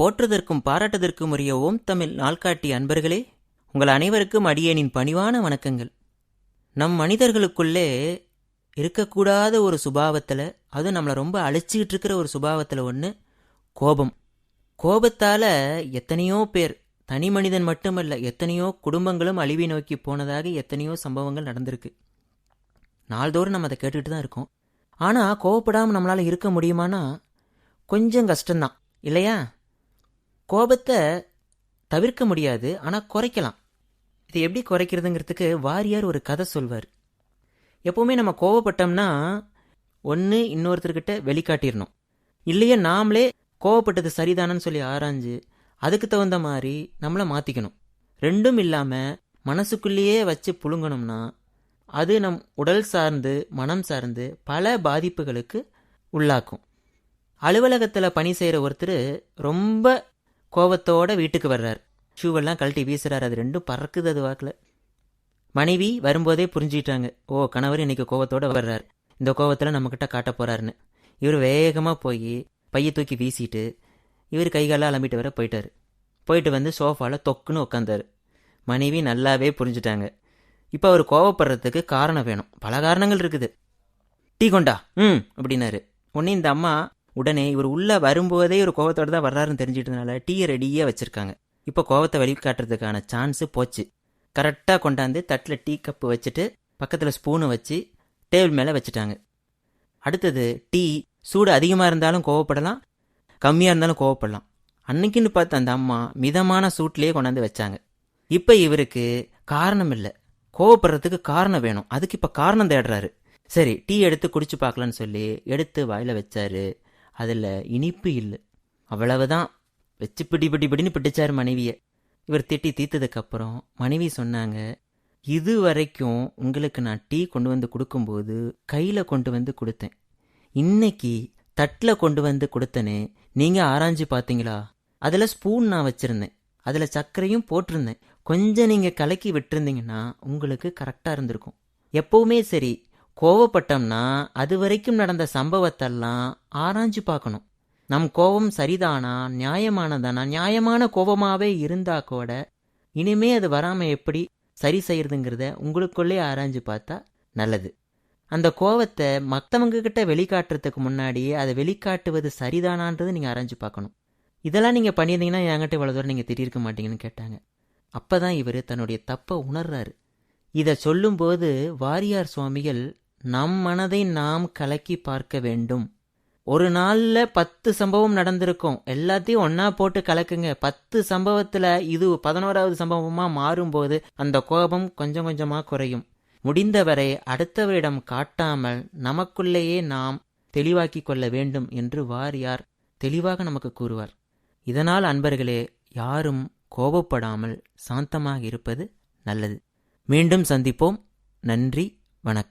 போற்றுதற்கும் பாராட்டுதற்கும் உரிய ஓம் தமிழ் நாள்காட்டி அன்பர்களே உங்கள் அனைவருக்கும் அடியேனின் பணிவான வணக்கங்கள். நம் மனிதர்களுக்குள்ளே இருக்கக்கூடாத ஒரு சுபாவத்தில் அதுவும் நம்மளை ரொம்ப அழிச்சிக்கிட்டு இருக்கிற ஒரு சுபாவத்தில் ஒன்று கோபம். கோபத்தால் எத்தனையோ பேர் தனி மனிதன் மட்டுமல்ல எத்தனையோ குடும்பங்களும் அழிவை நோக்கி போனதாக எத்தனையோ சம்பவங்கள் நடந்திருக்கு. நாள்தோறும் நம்ம அதை கேட்டுக்கிட்டு தான் இருக்கோம். ஆனால் கோவப்படாமல் நம்மளால் இருக்க முடியுமானா கொஞ்சம் கஷ்டம்தான். இல்லையா? கோபத்தை தவிர்க்க முடியாது ஆனால் குறைக்கலாம். இது எப்படி குறைக்கிறதுங்கிறதுக்கு வாரியார் ஒரு கதை சொல்வார். எப்போவுமே நம்ம கோவப்பட்டோம்னா ஒன்று இன்னொருத்தர்கிட்ட வெளிக்காட்டிடணும் இல்லையே நாமளே கோவப்பட்டது சரிதானன்னு சொல்லி ஆராய்ஞ்சு அதுக்கு தகுந்த மாதிரி நம்மளை மாற்றிக்கணும் ரெண்டும் இல்லாமல் மனசுக்குள்ளேயே வச்சு புழுங்கணும்னா அது நம் உடல் சார்ந்து மனம் சார்ந்து பல பாதிப்புகளுக்கு உள்ளாக்கும். அலுவலகத்தில் பணி செய்கிற ஒருத்தர் ரொம்ப கோவத்தோட வீட்டுக்கு வர்றார். ஷூவெல்லாம் கழட்டி வீசுறாரு. அது ரெண்டும் பறக்குது அது வாக்கில். மனைவி வரும்போதே புரிஞ்சுக்கிட்டாங்க ஓ கணவர் இன்னைக்கு கோவத்தோட வர்றார். இந்த கோவத்தில் நம்மக்கிட்ட காட்ட போறாருன்னு. இவர் வேகமாக போய் பையை தூக்கி வீசிட்டு இவர் கைகால அலம்பிட்டு வர போயிட்டார். போயிட்டு வந்து சோஃபாவில் தொக்குன்னு உட்காந்தார் மனைவி நல்லாவே புரிஞ்சுட்டாங்க. இப்போ அவர் கோவப்படுறதுக்கு காரணம் வேணும். பல காரணங்கள் இருக்குது. டீ கொண்டா? ம் அப்படின்னாரு. உடனே இந்த அம்மா உடனே இவர் உள்ளே வரும்போதே ஒரு கோவத்தோட தான் வர்றாருன்னு தெரிஞ்சிட்டதுனால டீயை ரெடியாக வச்சுருக்காங்க. இப்போ கோவத்தை வெளிக்காட்டுறதுக்கான சான்ஸு போச்சு. கரெக்டாக கொண்டாந்து தட்டில் டீ கப்பு வச்சுட்டு பக்கத்தில் ஸ்பூனை வச்சு டேபிள் மேலே வச்சுட்டாங்க. அடுத்தது டீ சூடு அதிகமாக இருந்தாலும் கோவப்படலாம் கம்மியாக இருந்தாலும் கோவப்படலாம். அன்னைக்குன்னு பார்த்து அந்த அம்மா மிதமான சூட்லேயே கொண்டாந்து வச்சாங்க. இப்போ இவருக்கு காரணம் இல்லை. கோவப்படுறதுக்கு காரணம் வேணும். அதுக்கு இப்போ காரணம் தேடுறாரு. சரி டீ எடுத்து குடிச்சு பார்க்கலான்னு சொல்லி எடுத்து வாயில் வச்சாரு. அதில் இனிப்பு இல்லை. அவ்வளவுதான். வச்சு பிடி பிடி பிடின்னு பிடிச்சாரு மனைவியை. இவர் திட்டி தீர்த்ததுக்கப்புறம் மனைவி சொன்னாங்க இது வரைக்கும் உங்களுக்கு நான் டீ கொண்டு வந்து கொடுக்கும்போது கையில் கொண்டு வந்து கொடுத்தேன். இன்னைக்கு தட்டில் கொண்டு வந்து கொடுத்தனே. நீங்கள் ஆராய்ஞ்சு பார்த்தீங்களா? அதில் ஸ்பூன் நான் வச்சுருந்தேன். அதில் சர்க்கரையும் போட்டிருந்தேன். கொஞ்சம் நீங்கள் கலக்கி விட்டுருந்தீங்கன்னா உங்களுக்கு கரெக்டாக இருந்திருக்கும். எப்பவுமே சரி கோவப்பட்டோம்னா அது வரைக்கும் நடந்த சம்பவத்தெல்லாம் ஆராய்ஞ்சு பார்க்கணும். நம் கோபம் சரிதானா நியாயமானதானா? நியாயமான கோபமாகவே இருந்தா கூட இனிமே அது வராமல் எப்படி சரி செய்யறதுங்கிறத உங்களுக்குள்ளே ஆராய்ஞ்சு பார்த்தா நல்லது. அந்த கோவத்தை மற்றவங்க கிட்ட வெளிக்காட்டுறதுக்கு முன்னாடியே அதை வெளிக்காட்டுவது சரிதானான்றது நீங்கள் ஆராய்ஞ்சு பார்க்கணும். இதெல்லாம் நீங்கள் பண்ணியிருந்தீங்கன்னா என்கிட்ட இவ்வளோ தூரம் நீங்கள் திட்டிருக்க மாட்டீங்கன்னு கேட்டாங்க. அப்போ தான் இவர் தன்னுடைய தப்பை உணர்றாரு. இதை சொல்லும்போது வாரியார் சுவாமிகள் நம் மனதை நாம் கலக்கி பார்க்க வேண்டும். ஒரு நாளில் பத்து சம்பவம் நடந்திருக்கும். எல்லாத்தையும் ஒன்றா போட்டு கலக்குங்க. பத்து சம்பவத்தில் இது பதினோராவது சம்பவமாக மாறும்போது அந்த கோபம் கொஞ்சம் கொஞ்சமாக குறையும். முடிந்தவரை அடுத்தவரிடம் காட்டாமல் நமக்குள்ளேயே நாம் தெளிவாக்கி கொள்ள வேண்டும் என்று வாரியார் தெளிவாக நமக்கு கூறுவார். இதனால் அன்பர்களே யாரும் கோபப்படாமல் சாந்தமாக இருப்பது நல்லது. மீண்டும் சந்திப்போம். நன்றி வணக்கம்.